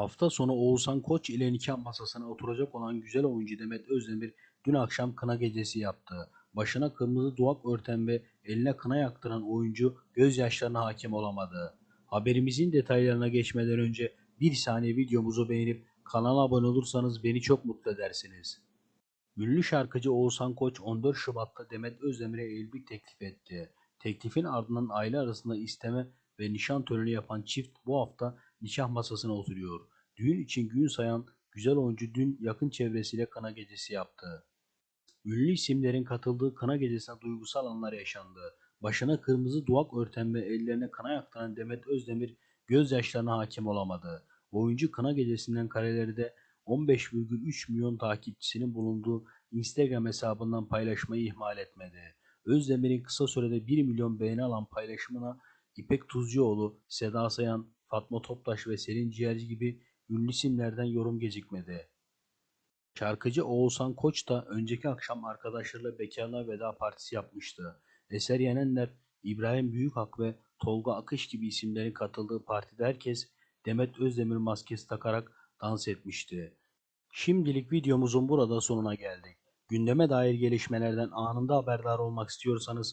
Hafta sonu Oğuzhan Koç ile nikah masasına oturacak olan güzel oyuncu Demet Özdemir dün akşam kına gecesi yaptı. Başına kırmızı duvak örten ve eline kına yaktıran oyuncu gözyaşlarına hakim olamadı. Haberimizin detaylarına geçmeden önce bir saniye videomuzu beğenip kanala abone olursanız beni çok mutlu edersiniz. Ünlü şarkıcı Oğuzhan Koç 14 Şubat'ta Demet Özdemir'e evlilik teklif etti. Teklifin ardından aile arasında isteme ve nişan töreni yapan çift bu hafta nikah masasına oturuyor. Düğün için gün sayan güzel oyuncu dün yakın çevresiyle kına gecesi yaptı. Ünlü isimlerin katıldığı kına gecesinde duygusal anlar yaşandı. Başına kırmızı duvak örten ve ellerine kına yaktıran Demet Özdemir gözyaşlarına hakim olamadı. Oyuncu kına gecesinden kareleri de 15,3 milyon takipçisinin bulunduğu Instagram hesabından paylaşmayı ihmal etmedi. Özdemir'in kısa sürede 1 milyon beğeni alan paylaşımına İpek Tuzcuoğlu, Seda Sayan, Fatma Toptaş ve Selin Ciğerci gibi ünlü isimlerden yorum gecikmedi. Şarkıcı Oğuzhan Koç da önceki akşam arkadaşlarıyla bekarlığa veda partisi yapmıştı. Eser Yenenler, İbrahim Büyükak ve Tolga Akış gibi isimlerin katıldığı partide herkes Demet Özdemir maskesi takarak dans etmişti. Şimdilik videomuzun burada sonuna geldik. Gündeme dair gelişmelerden anında haberdar olmak istiyorsanız